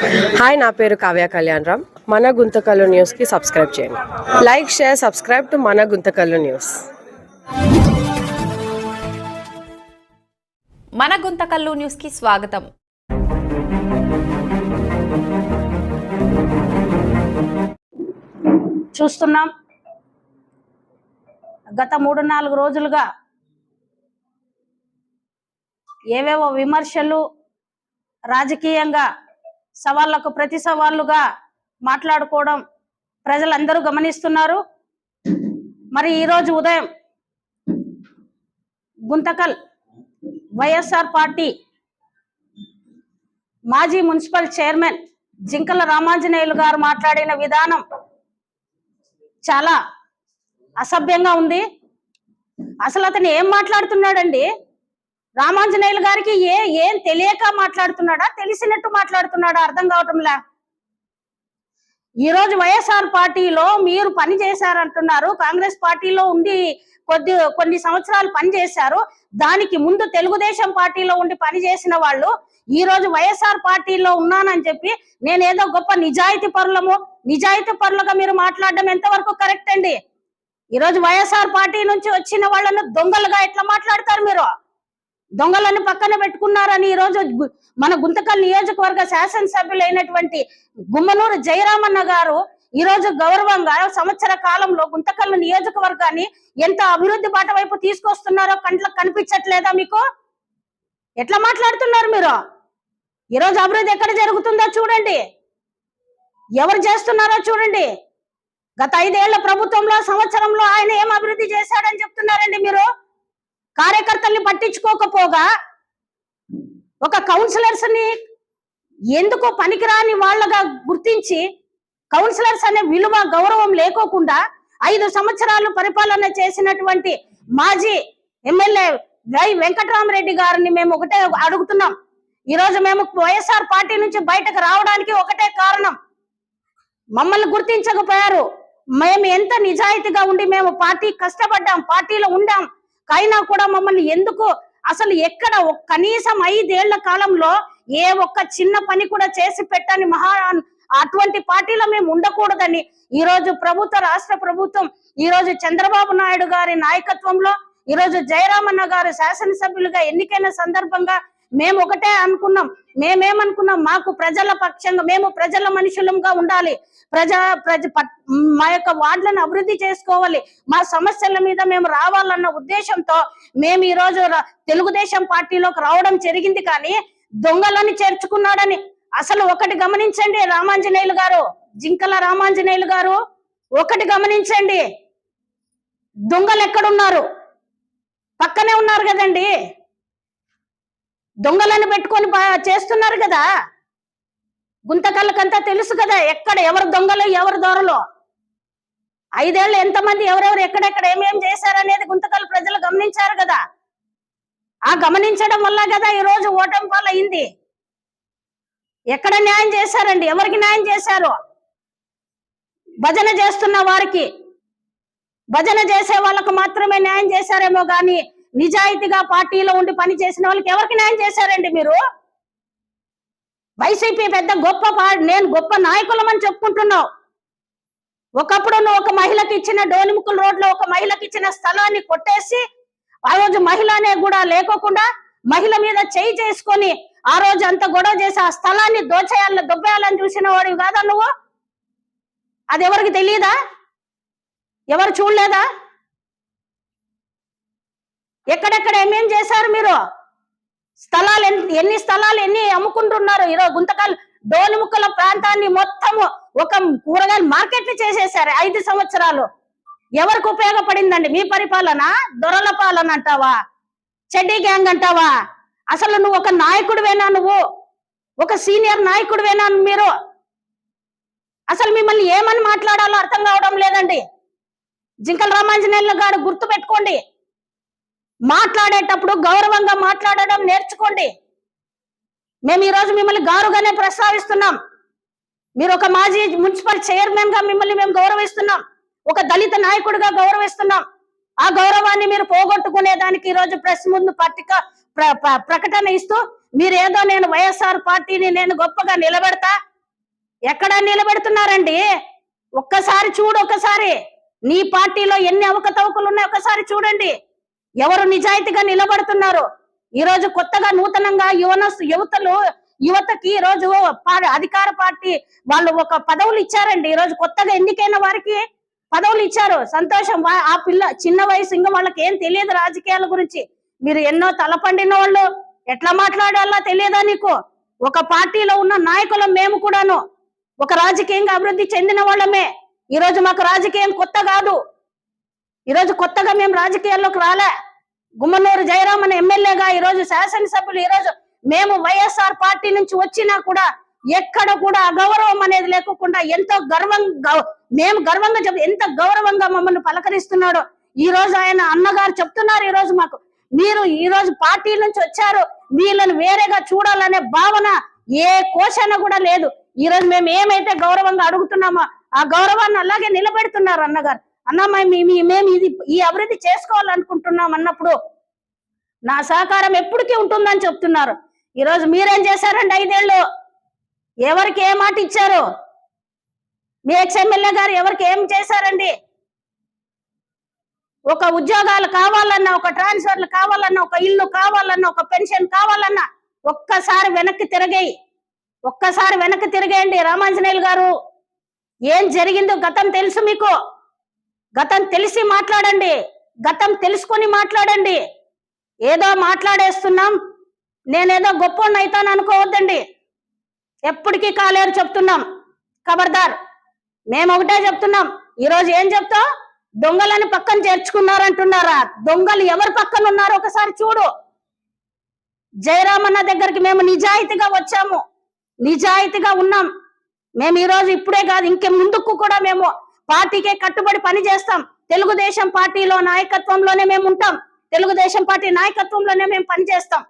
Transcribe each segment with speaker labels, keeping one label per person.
Speaker 1: Hi నా పేరు కావ్య కళ్యాణ్ రామ్. మన గుంతకల్లు న్యూస్కి సబ్స్క్రైబ్ చేయండి. లైక్ షేర్ సబ్స్క్రైబ్ టు మన గుంతకల్లు న్యూస్.
Speaker 2: మన గుంతకల్లు న్యూస్కి స్వాగతం.
Speaker 3: చూస్తున్నాం. గత మూడు నాలుగు రోజులుగా ఏవేవో విమర్శలు రాజకీయంగా సవాళ్ళకు ప్రతి సవాళ్ళుగా మాట్లాడుకోవడం ప్రజలందరూ గమనిస్తున్నారు. మరి ఈరోజు ఉదయం గుంతకల్ వైఎస్ఆర్ పార్టీ మాజీ మున్సిపల్ చైర్మన్ జింకల రామాంజనేయులు గారు మాట్లాడిన విధానం చాలా అసభ్యంగా ఉంది. అసలు అతను ఏం మాట్లాడుతున్నాడండి? రామాంజనేయులు గారికి ఏ ఏం తెలియక మాట్లాడుతున్నాడా? తెలిసినట్టు మాట్లాడుతున్నాడా? అర్థం కావటంలా? ఈ రోజు వైఎస్ఆర్ పార్టీలో మీరు పని చేశారంటున్నారు. కాంగ్రెస్ పార్టీలో ఉండి కొద్ది కొన్ని సంవత్సరాలు పని చేశారు. దానికి ముందు తెలుగుదేశం పార్టీలో ఉండి పని చేసిన వాళ్ళు ఈ రోజు వైఎస్ఆర్ పార్టీలో ఉన్నానని చెప్పి నేనేదో గొప్ప నిజాయితీ పరులము నిజాయితీ పరులుగా మీరు మాట్లాడడం ఎంతవరకు కరెక్ట్ అండి? ఈ రోజు వైఎస్ఆర్ పార్టీ నుంచి వచ్చిన వాళ్ళను దొంగలుగా ఎట్లా మాట్లాడతారు మీరు? దొంగలను పక్కన పెట్టుకున్నారని ఈ రోజు మన గుంతకల్ నియోజకవర్గ శాసనసభ్యులైనటువంటి గుమ్మనూరు జయరామన్న గారు ఈ రోజు గౌరవంగా సంవత్సర కాలంలో గుంతకల్ నియోజకవర్గాన్ని ఎంత అభివృద్ధి బాట వైపు తీసుకొస్తున్నారో కంట్లకు కనిపించట్లేదా మీకు? ఎట్లా మాట్లాడుతున్నారు మీరు? ఈ రోజు అభివృద్ధి ఎక్కడ జరుగుతుందో చూడండి. ఎవరు చేస్తున్నారో చూడండి. గత ఐదేళ్ళ ప్రభుత్వంలో సంవత్సరంలో ఆయన ఏం అభివృద్ధి చేశాడని చెప్తున్నారండి మీరు? కార్యకర్తల్ని పట్టించుకోకపోగా ఒక కౌన్సిలర్స్ని ఎందుకు పనికిరాని వాళ్ళగా గుర్తించి కౌన్సిలర్స్ అనే విలువ గౌరవం లేకోకుండా ఐదు సంవత్సరాలు పరిపాలన చేసినటువంటి మాజీ ఎమ్మెల్యే వై వెంకటరామరెడ్డి గారిని మేము ఒకటే అడుగుతున్నాం. ఈ రోజు మేము వైఎస్ఆర్ పార్టీ నుంచి బయటకు రావడానికి ఒకటే కారణం. మమ్మల్ని గుర్తించకపోయారు. మేము ఎంత నిజాయితీగా ఉండి మేము పార్టీ కష్టపడ్డాం పార్టీలో ఉండాం. అయినా కూడా మమ్మల్ని ఎందుకు అసలు ఎక్కడ కనీసం ఐదేళ్ళ కాలంలో ఏ ఒక్క చిన్న పని కూడా చేసి పెట్టని మహా అటువంటి పార్టీలో మేము ఉండకూడదని ఈ రోజు ప్రభుత్వ రాష్ట్ర ప్రభుత్వం ఈ రోజు చంద్రబాబు నాయుడు గారి నాయకత్వంలో ఈ రోజు జయరామన్న గారు శాసనసభ్యులుగా ఎన్నికైన సందర్భంగా మేము ఒకటే అనుకున్నాం. మేమేమనుకున్నాం? మాకు ప్రజల పక్షంగా మేము ప్రజల మనుషులంగా ఉండాలి. ప్రజా ప్రజ పట్- మా యొక్క వార్డులను అభివృద్ధి చేసుకోవాలి. మా సమస్యల మీద మేము రావాలన్న ఉద్దేశంతో మేము ఈరోజు తెలుగుదేశం పార్టీలోకి రావడం జరిగింది కానీ దొంగలను చేర్చుకున్నాడని. అసలు ఒకటి గమనించండి రామాంజనేయులు గారు జింకల రామాంజనేయులు గారు. ఒకటి గమనించండి. దొంగలు ఎక్కడున్నారు? పక్కనే ఉన్నారు కదండి. దొంగలను పెట్టుకొని చేస్తున్నారు కదా. గుంతకళ్ళకంతా తెలుసు కదా ఎక్కడ ఎవరు దొంగలు ఎవరు దొరలు. ఐదేళ్ళు ఎంతమంది ఎవరెవరు ఎక్కడెక్కడ ఏమేం చేశారనేది గుంతకల్ ప్రజలు గమనించారు కదా. ఆ గమనించడం వల్ల కదా ఈ రోజు ఓటమి పాలయ్యింది ఎక్కడ న్యాయం చేశారండి? ఎవరికి న్యాయం చేశారు? భజన చేస్తున్న వారికి. భజన చేసే వాళ్ళకు మాత్రమే న్యాయం చేశారేమో కానీ నిజాయితీగా పార్టీలో ఉండి పని చేసిన వాళ్ళకి ఎవరికి న్యాయం చేశారండి మీరు? వైసీపీ పెద్ద గొప్ప నేను గొప్ప నాయకులమని చెప్పుకుంటున్నావు. ఒకప్పుడు నువ్వు ఒక మహిళకి ఇచ్చిన డోనిముకుల రోడ్లో ఒక మహిళకి ఇచ్చిన స్థలాన్ని కొట్టేసి ఆ రోజు మహిళ అనే కూడా లేకోకుండా మహిళ మీద చేయి చేసుకొని ఆ రోజు అంత గొడవ చేసి ఆ స్థలాన్ని దోచేయాలని దొబ్బేయాలని చూసిన వాడివి కాదా నువ్వు? అది ఎవరికి తెలియదా ఎవరు చూడలేదా? ఎక్కడెక్కడ ఏమేం చేశారు మీరు? స్థలాలు ఎన్ని స్థలాలు ఎన్ని అమ్ముకుంటున్నారు? ఈరోజు గుంతకల్ డోలుముక్కల ప్రాంతాన్ని మొత్తము ఒక కూరగాయల మార్కెట్ చేసేసారు ఐదు సంవత్సరాలు. ఎవరికి ఉపయోగపడిందండి? మీ పరిపాలన? దొరల పాలన అంటావా? చెడ్డీ గ్యాంగ్ అంటావా? అసలు నువ్వు ఒక నాయకుడివేనా నువ్వు? ఒక సీనియర్ నాయకుడివేనా మీరు? అసలు మిమ్మల్ని ఏమని మాట్లాడాలో అర్థం కావడం లేదండి. జింకల రామాంజనేయులు గారు గుర్తు పెట్టుకోండి మాట్లాడేటప్పుడు గౌరవంగా మాట్లాడడం నేర్చుకోండి. మేము ఈ రోజు మిమ్మల్ని గారుగానే ప్రస్తావిస్తున్నాం. మీరు ఒక మాజీ మున్సిపల్ చైర్మన్గా మిమ్మల్ని మేము గౌరవిస్తున్నాం. ఒక దళిత నాయకుడిగా గౌరవిస్తున్నాం. ఆ గౌరవాన్ని మీరు పోగొట్టుకునే దానికి ఈరోజు ప్రెస్ ముందు పత్రిక ప్ర- ప్రకటన ఇస్తూ మీరేదో నేను వైఎస్ఆర్ పార్టీని నేను గొప్పగా నిలబెడతా? ఎక్కడ నిలబెడుతున్నారండి? ఒక్కసారి చూడు ఒక్కసారి నీ పార్టీలో ఎన్ని అవకతవకలు ఉన్నాయో? ఒకసారి చూడండి. ఎవరు నిజాయితీగా నిలబడుతున్నారు? ఈ రోజు కొత్తగా నూతనంగా యువన యువతలు యువతకి ఈ రోజు అధికార పార్టీ వాళ్ళు ఒక పదవులు ఇచ్చారండి. ఈ రోజు కొత్తగా ఎన్నికైన వారికి పదవులు ఇచ్చారు. సంతోషం. ఆ పిల్ల చిన్న వయసు ఇంకా వాళ్ళకి ఏం తెలియదు రాజకీయాల గురించి. మీరు ఎన్నో తలపండిన వాళ్ళు. ఎట్లా మాట్లాడాలో తెలియదా నీకు? ఒక పార్టీలో ఉన్న నాయకులం మేము కూడాను. ఒక రాజకీయంగా అభివృద్ధి చెందిన వాళ్ళమే. ఈ రోజు మాకు రాజకీయం కొత్త కాదు. ఈ రోజు కొత్తగా మేము రాజకీయాల్లోకి రాలే. గుమ్మనూరు జయరాం అనే ఎమ్మెల్యేగా ఈ రోజు శాసనసభ్యులు ఈ రోజు మేము వైఎస్ఆర్ పార్టీ నుంచి వచ్చినా కూడా ఎక్కడ కూడా అగౌరవం అనేది లేకుండా ఎంతో గర్వంగా మేము గర్వంగా చెప్ ఎంత గౌరవంగా మమ్మల్ని పలకరిస్తున్నాడో ఈ రోజు ఆయన అన్నగారు చెప్తున్నారు ఈ రోజు మాకు. మీరు ఈ రోజు పార్టీ నుంచి వచ్చారు వీళ్ళని వేరేగా చూడాలనే భావన ఏ కోశన కూడా లేదు. ఈ రోజు మేము ఏమైతే గౌరవంగా అడుగుతున్నామో ఆ గౌరవాన్ని అలాగే నిలబెడుతున్నారు అన్నగారు. అన్న మేము ఇది ఈ అభివృద్ధి చేసుకోవాలనుకుంటున్నాం అన్నప్పుడు నా సహకారం ఎప్పటికీ ఉంటుందని చెప్తున్నారు. ఈ రోజు మీరేం చేశారండి ఐదేళ్ళు? ఎవరికి ఏ మాట ఇచ్చారు? మీ ఎక్స్ఎమ్మెల్యే గారు ఎవరికి ఏం చేశారండి? ఒక ఉద్యోగాలు కావాలన్నా ఒక ట్రాన్స్ఫర్లు కావాలన్నా ఒక ఇల్లు కావాలన్నా ఒక పెన్షన్ కావాలన్నా ఒక్కసారి వెనక్కి తిరగేయి. ఒక్కసారి వెనక్కి తిరిగేయండి రామాంజనేయులు గారు. ఏం జరిగిందో గతం తెలుసు మీకు. గతం తెలిసి మాట్లాడండి గతం తెలుసుకొని మాట్లాడండి. ఏదో మాట్లాడేస్తున్నాం నేనేదో గొప్ప అవుతాను అనుకోవద్దండి. ఎప్పటికీ కాలేరు చెప్తున్నాం. ఖబర్దార్ మేము ఒకటే చెప్తున్నాం. ఈరోజు ఏం చెప్తాం దొంగలని పక్కన చేర్చుకున్నారంటున్నారా? దొంగలు ఎవరి పక్కన ఉన్నారో ఒకసారి చూడు. జయరామన్న దగ్గరికి మేము నిజాయితీగా వచ్చాము. నిజాయితీగా ఉన్నాం. మేము ఈరోజు ఇప్పుడే కాదు ఇంకే ముందుకు కూడా మేము పార్టీకే కట్టుబడి పని చేస్తాం. తెలుగుదేశం పార్టీలో నాయకత్వంలోనే మేము ఉంటాం. తెలుగుదేశం పార్టీ నాయకత్వంలోనే మేము పని చేస్తాం.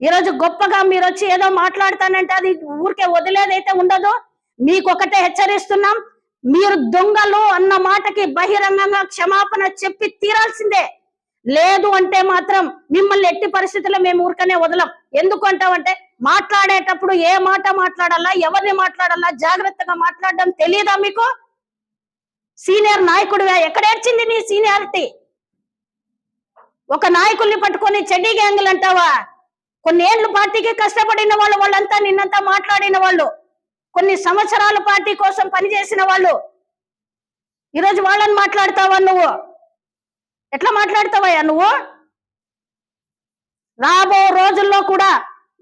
Speaker 3: ఈ రోజు గొప్పగా మీరు వచ్చి ఏదో మాట్లాడతానంటే అది ఊరికే వదిలేదైతే ఉండదు. మీకు ఒకటే హెచ్చరిస్తున్నాం. మీరు దొంగలు అన్న మాటకి బహిరంగంగా క్షమాపణ చెప్పి తీరాల్సిందే. లేదు అంటే మాత్రం మిమ్మల్ని ఎట్టి పరిస్థితుల్లో మేము ఊరికనే వదలం. ఎందుకు అంటామంటే మాట్లాడేటప్పుడు ఏ మాట మాట్లాడాలా ఎవరిని మాట్లాడాలా జాగ్రత్తగా మాట్లాడడం తెలియదా మీకు? సీనియర్ నాయకుడివే. ఎక్కడేర్చింది నీ సీనియారిటీ? ఒక నాయకుల్ని పట్టుకొని చెడ్డీ గ్యాంగులు అంటావా? కొన్ని ఏళ్ళు పార్టీకి కష్టపడిన వాళ్ళు వాళ్ళంతా నిన్నంతా మాట్లాడిన వాళ్ళు కొన్ని సంవత్సరాల పార్టీ కోసం పనిచేసిన వాళ్ళు. ఈరోజు వాళ్ళని మాట్లాడతావా నువ్వు? ఎట్లా మాట్లాడతావయ్యా నువ్వు? రాబో రోజుల్లో కూడా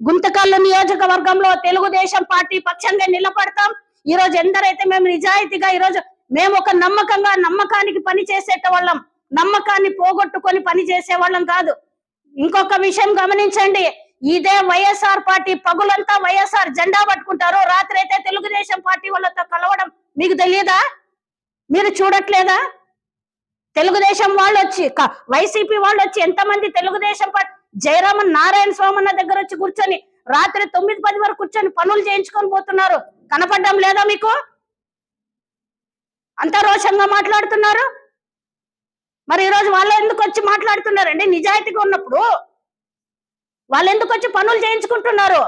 Speaker 3: గుంతకల్లు నియోజకవర్గంలో తెలుగుదేశం పార్టీ పక్షంగా నిలబడతాం. ఈ రోజు ఎందరైతే మేము నిజాయితీగా ఈ రోజు మేము ఒక నమ్మకంగా నమ్మకానికి పని చేసేట వాళ్ళం నమ్మకాన్ని పోగొట్టుకొని పని చేసే వాళ్ళం కాదు. ఇంకొక విషయం గమనించండి. ఇదే వైఎస్ఆర్ పార్టీ పగులంతా వైఎస్ఆర్ జెండా పట్టుకుంటారు. రాత్రి అయితే తెలుగుదేశం పార్టీ వాళ్ళతో కలవడం మీకు తెలియదా? మీరు చూడట్లేదా? తెలుగుదేశం వాళ్ళు వచ్చి వైసీపీ వాళ్ళు వచ్చి ఎంతమంది తెలుగుదేశం పార్టీ జయరామన్ నారాయణ స్వామన్న దగ్గర వచ్చి కూర్చొని రాత్రి తొమ్మిది పది వరకు కూర్చొని పనులు చేయించుకొని పోతున్నారు. కనపడడం లేదా మీకు? అంత రోషంగా మాట్లాడుతున్నారు? మరి ఈరోజు వాళ్ళు ఎందుకు వచ్చి మాట్లాడుతున్నారండి? నిజాయితీగా ఉన్నప్పుడు వాళ్ళు ఎందుకు వచ్చి పనులు చేయించుకుంటున్నారు?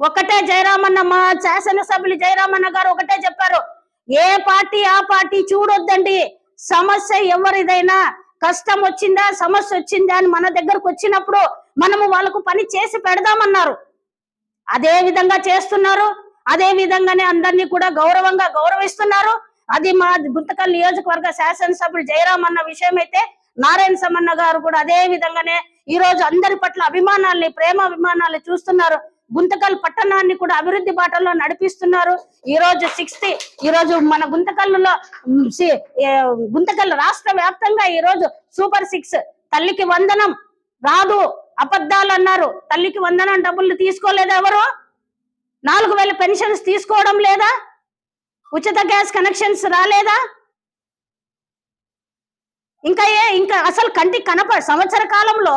Speaker 3: ఒకటే జయరామన్న మా శాసనసభ్యులు జయరామన్న గారు ఒకటే చెప్పారు. ఏ పార్టీ ఆ పార్టీ చూడొద్దండి. సమస్య ఎవరిదైనా? కష్టం వచ్చిందా? సమస్య వచ్చిందా అని మన దగ్గరకు వచ్చినప్పుడు మనము వాళ్ళకు పని చేసి పెడదామన్నారు. అదే విధంగా చేస్తున్నారు. అదే విధంగానే అందరినీ కూడా గౌరవంగా గౌరవిస్తున్నారు. అది మా గుంతకల్ నియోజకవర్గ శాసనసభ్యులు జయరాం అన్న విషయం అయితే నారాయణ సమన్న గారు కూడా అదే విధంగానే ఈ రోజు అందరి పట్ల అభిమానాల్ని ప్రేమ అభిమానాల్ని చూస్తున్నారు. గుంతకల్ పట్టణాన్ని కూడా అభివృద్ధి బాటలో నడిపిస్తున్నారు. ఈ రోజు సిక్స్త్ ఈ రోజు మన గుంతకల్లులో గుంతకల్ రాష్ట్ర వ్యాప్తంగా ఈ రోజు సూపర్ సిక్స్. తల్లికి వందనం రాదు అబద్ధాలు అన్నారు. తల్లికి వందనం డబ్బులు తీసుకోలేదు ఎవరు? నాలుగు వేల పెన్షన్స్ తీసుకోవడం లేదా? ఉచిత గ్యాస్ కనెక్షన్స్ రాలేదా? ఇంకా ఏ ఇంకా అసలు కంటికి కనప సంవత్సర కాలంలో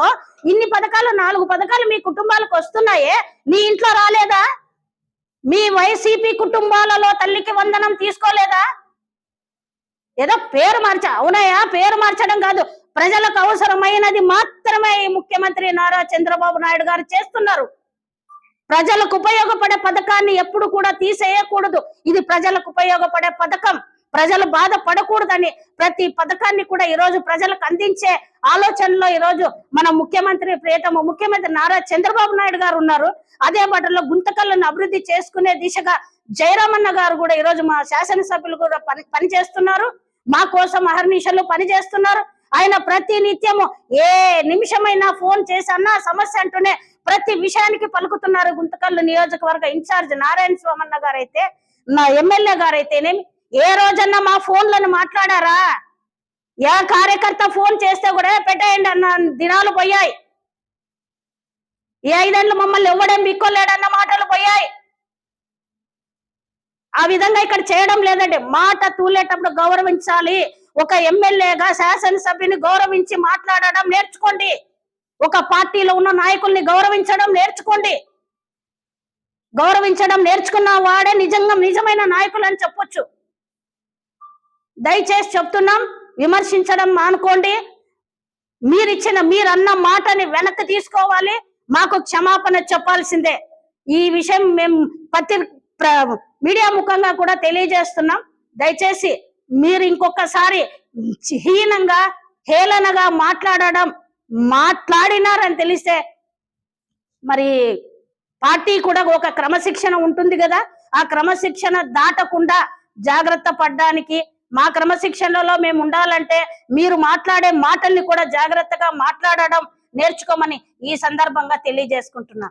Speaker 3: ఇన్ని పథకాలు నాలుగు పథకాలు మీ కుటుంబాలకు వస్తున్నాయే? నీ ఇంట్లో రాలేదా? మీ వైసీపీ కుటుంబాలలో తల్లికి వందనం తీసుకోలేదా? ఏదో పేరు మార్చ అవునాయా? పేరు మార్చడం కాదు. ప్రజలకు అవసరమైనది మాత్రమే ఈ ముఖ్యమంత్రి నారా చంద్రబాబు నాయుడు గారు చేస్తున్నారు. ప్రజలకు ఉపయోగపడే పథకాన్ని ఎప్పుడు కూడా తీసేయకూడదు. ఇది ప్రజలకు ఉపయోగపడే పథకం. ప్రజలు బాధపడకూడదని ప్రతి పథకాన్ని కూడా ఈ రోజు ప్రజలకు అందించే ఆలోచనలో ఈ రోజు మన ముఖ్యమంత్రి ప్రియతమ ముఖ్యమంత్రి నారా చంద్రబాబు నాయుడు గారు ఉన్నారు. అదే బాటలో గుంతకళ్ళను అభివృద్ధి చేసుకునే దిశగా జయరామన్న గారు కూడా ఈ రోజు మా శాసనసభ్యులు కూడా పని పనిచేస్తున్నారు. మా కోసం అహర్నిశలు పనిచేస్తున్నారు. ఆయన ప్రతి నిత్యము ఏ నిమిషమైనా ఫోన్ చేసి అన్నా సమస్య అంటూనే ప్రతి విషయానికి పలుకుతున్నారు గుంతకల్లు నియోజకవర్గ ఇన్ఛార్జ్ నారాయణ స్వామన్న గారైతే నా ఎమ్మెల్యే గారైతేనేమి ఏ రోజన్నా మా ఫోన్లను మాట్లాడారా? ఏ కార్యకర్త ఫోన్ చేస్తే కూడా పెట్టేయండి అన్న దినాలు పోయాయి. ఈ ఐదేళ్ళు మమ్మల్ని ఇవ్వడం బిక్కోలేడన్న మాటలు పోయాయి. ఆ విధంగా ఇక్కడ చేయడం లేదండి. మాట తూలేటప్పుడు గౌరవించాలి. ఒక ఎమ్మెల్యేగా శాసనసభ్యుని గౌరవించి మాట్లాడడం నేర్చుకోండి. ఒక పార్టీలో ఉన్న నాయకుల్ని గౌరవించడం నేర్చుకోండి. గౌరవించడం నేర్చుకున్న వాడే నిజంగా నిజమైన నాయకులు అని చెప్పొచ్చు. దయచేసి చెప్తున్నాం విమర్శించడం మానుకోండి. మీరిచ్చిన మీరన్న మాటని వెనక్కి తీసుకోవాలి. మాకు క్షమాపణ చెప్పాల్సిందే. ఈ విషయం మేము పత్రి ప్ర- మీడియా ముఖంగా కూడా తెలియజేస్తున్నాం. దయచేసి మీరు ఇంకొకసారి హీనంగా హేళనగా మాట్లాడడం మాట్లాడినారని తెలిస్తే మరి పార్టీ కూడా ఒక క్రమశిక్షణ ఉంటుంది కదా? ఆ క్రమశిక్షణ దాటకుండా జాగ్రత్త పడ్డానికి మా క్రమశిక్షణలో మేము ఉండాలంటే మీరు మాట్లాడే మాటల్ని కూడా జాగ్రత్తగా మాట్లాడడం నేర్చుకోమని ఈ సందర్భంగా తెలియజేసుకుంటున్నా